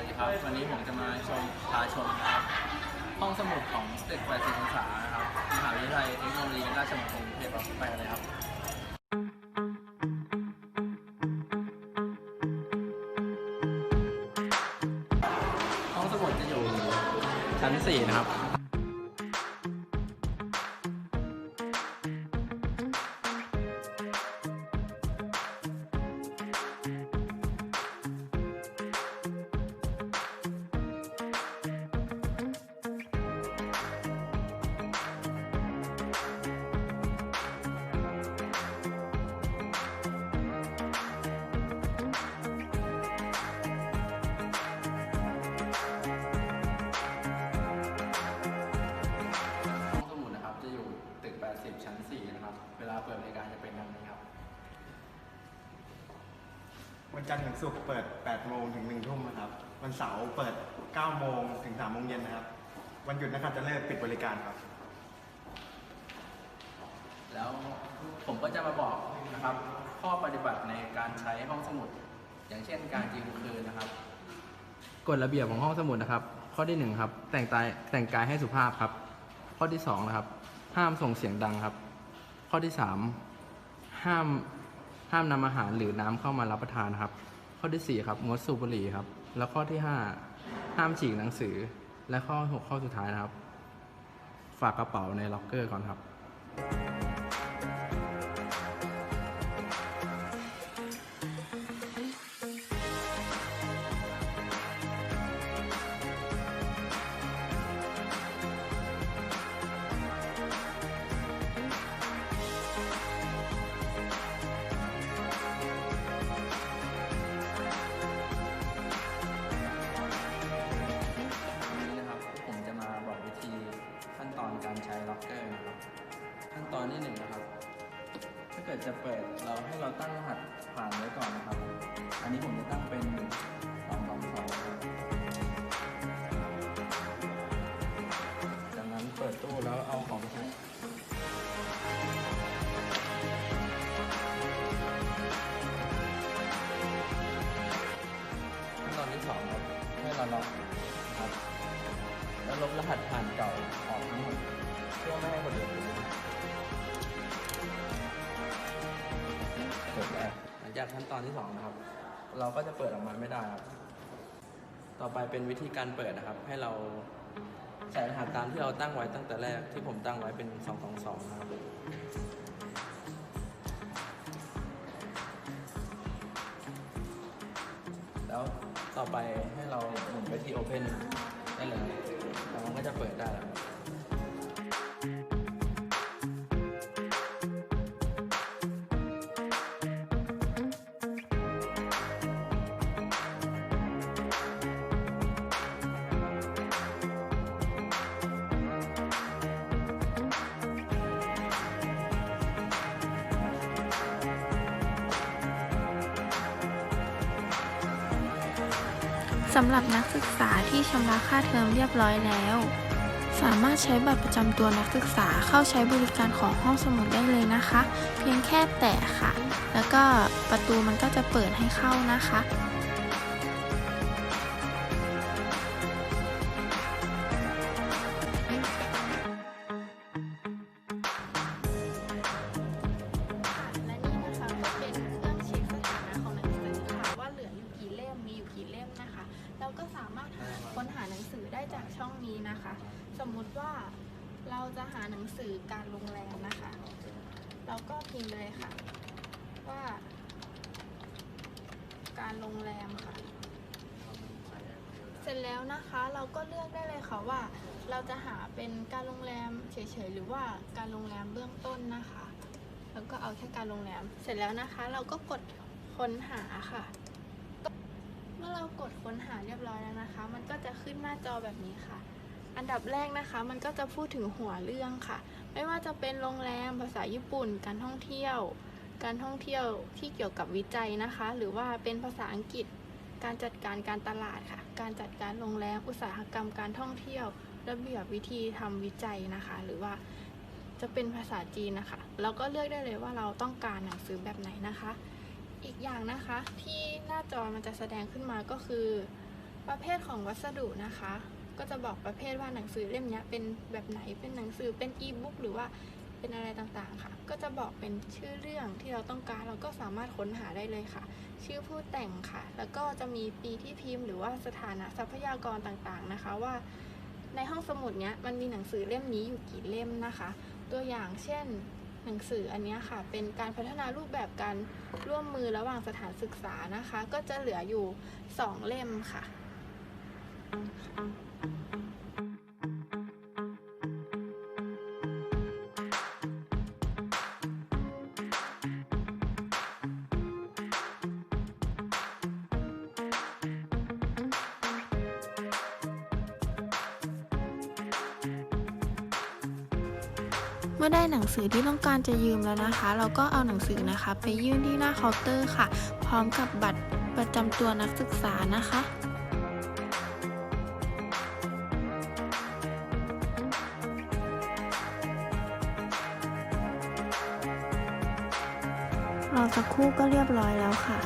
วัสดีครับ วันนี้ผมจะมาชมพาชมครับห้องสมุดของสเต็ก80องศานะครับมหาวิทยาลัยเทคโนโลยีราชมงคลเทพรับไปเลยครับห้องสมุดจะอยู่ชั้น4นะครับ วันจันทร์ถึงศุกร์เปิด 8 โมงถึง 1 ทุ่มนะครับ วันเสาร์เปิด 9 โมงถึง 3 โมงเย็นนะครับ วันหยุดนะครับจะเลิกปิดบริการครับ แล้วผมก็จะมาบอกนะครับ ข้อปฏิบัติในการใช้ห้องสมุด อย่างเช่นการยืมคืนนะครับ กฎระเบียบของห้องสมุดนะครับ ข้อที่หนึ่งครับแต่งกายแต่งกายให้สุภาพครับ ข้อที่สองนะครับ ห้ามส่งเสียงดังครับ ข้อที่สามห้าม ห้ามนำอาหารหรือน้ำเข้ามารับประทานครับ ข้อที่สี่ครับงดสูบบุหรี่ครับ แล้วข้อที่ห้าห้ามฉีกหนังสือ และข้อหกข้อสุดท้ายนะครับ ฝากกระเป๋าในล็อกเกอร์ก่อนครับ จะเปิดเราให้เราตั้งรหัสผ่านไว้ก่อนนะครับ อันนี้ผมจะตั้งเป็นสองสองสองครับจากนั้นเปิดตู้แล้วเอาของใช้ขั้นตอนที่สองครับให้เราล็อกครับ แล้วลบรหัสผ่านเก่าออกทั้งหมดเพื่อไม่ให้คนอื่นรู้ จากขั้นตอนที่สองนะครับ เราก็จะเปิดออกมาไม่ได้ครับ ต่อไปเป็นวิธีการเปิดนะครับ ให้เราใส่รหัสตามที่เราตั้งไว้ตั้งแต่แรกที่ผมตั้งไว้เป็น 222 นะครับแล้วต่อไปให้เราหมุนไปที่ Open ได้เลยแล้วมันก็จะเปิดได้แล้ว สำหรับนักศึกษาที่ชำระค่าเทอมเรียบร้อยแล้ว สามารถใช้บัตรประจำตัวนักศึกษาเข้าใช้บริการของห้องสมุดได้เลยนะคะ เพียงแค่แตะค่ะ แล้วก็ประตูมันก็จะเปิดให้เข้านะคะและ ได้จากช่องนี้นะคะ สมมุติว่าเราจะหาหนังสือการโรงแรมนะคะ เราก็พิมพ์เลยค่ะ ว่า การโรงแรมค่ะ เสร็จแล้วนะคะเราก็เลือกได้เลยค่ะว่า เราจะหาเป็นการโรงแรมเฉยๆหรือว่าการโรงแรมเบื้องต้นนะคะ แล้วก็เอาแค่การโรงแรม เสร็จแล้วนะคะ เราก็กดค้นหาค่ะ เมื่อเรากดค้นหาเรียบร้อยแล้วนะคะ มันก็จะขึ้นหน้าจอแบบนี้ค่ะ อันดับแรกนะคะ มันก็จะพูดถึงหัวเรื่องค่ะ ไม่ว่าจะเป็นโรงแรมภาษาญี่ปุ่น การท่องเที่ยว การท่องเที่ยวที่เกี่ยวกับวิจัยนะคะ หรือว่าเป็นภาษาอังกฤษ การจัดการการตลาดค่ะ การจัดการโรงแรม อุตสาหกรรมการท่องเที่ยว ระเบียบวิธีทำวิจัยนะคะ หรือว่าจะเป็นภาษาจีนนะคะ เราก็เลือกได้เลยว่าเราต้องการหนังสือแบบไหนนะคะ อีกอย่างนะคะที่หน้าจอมันจะแสดงขึ้นมาก็คือ ประเภทของวัสดุนะคะ ก็จะบอกประเภทว่าหนังสือเล่มนี้เป็นแบบไหนเป็นหนังสือเป็นอีบุ๊กหรือว่าเป็นอะไรต่างๆค่ะ ก็จะบอกเป็นชื่อเรื่องที่เราต้องการเราก็สามารถค้นหาได้เลยค่ะ ชื่อผู้แต่งค่ะ แล้วก็จะมีปีที่พิมพ์ หรือว่าสถานะทรัพยากรต่างๆนะคะว่า ในห้องสมุดเนี้ยมันมีหนังสือเล่มนี้อยู่กี่เล่มนะคะ ตัวอย่างเช่น หนังสืออันนี้ค่ะ เป็นการพัฒนารูปแบบการร่วมมือระหว่างสถานศึกษานะคะ ก็จะเหลืออยู่ 2 เล่มค่ะ มื่อได้หนังสือที่ต้องการจะยืมแล้วนะคะ เราก็เอาหนังสือนะคะ ไปยื่นที่หน้าเคาน์เตอร์ค่ะ พร้อมกับบัตรประจำตัวนักศึกษานะคะรอสักครู่ก็เรียบร้อยแล้วค่ะ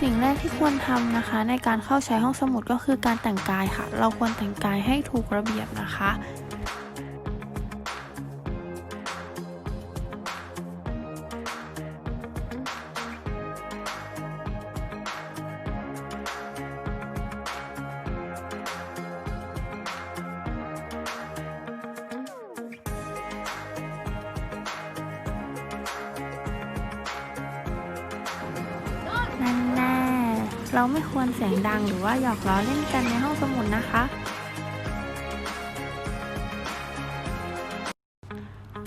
สิ่งแรกที่ควรทำนะคะ ในการเข้าใช้ห้องสมุดก็คือการแต่งกายค่ะ เราควรแต่งกายให้ถูกระเบียบนะคะ เราไม่ควรเสียงดังหรือว่าหยอกล้อเล่นกันในห้องสมุดนะคะ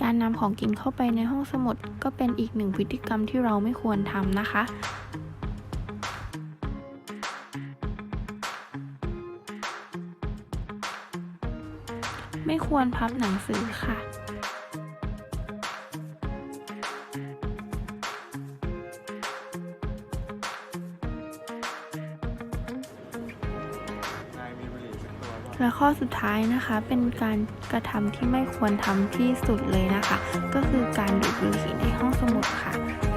การนำของกินเข้าไปในห้องสมุดก็เป็นอีกหนึ่งพฤติกรรมที่เราไม่ควรทำนะคะไม่ควรพับหนังสือค่ะ และข้อสุดท้ายนะคะ เป็นการกระทำที่ไม่ควรทำที่สุดเลยนะคะ ก็คือการดูดบุหรี่ในห้องสมุดค่ะ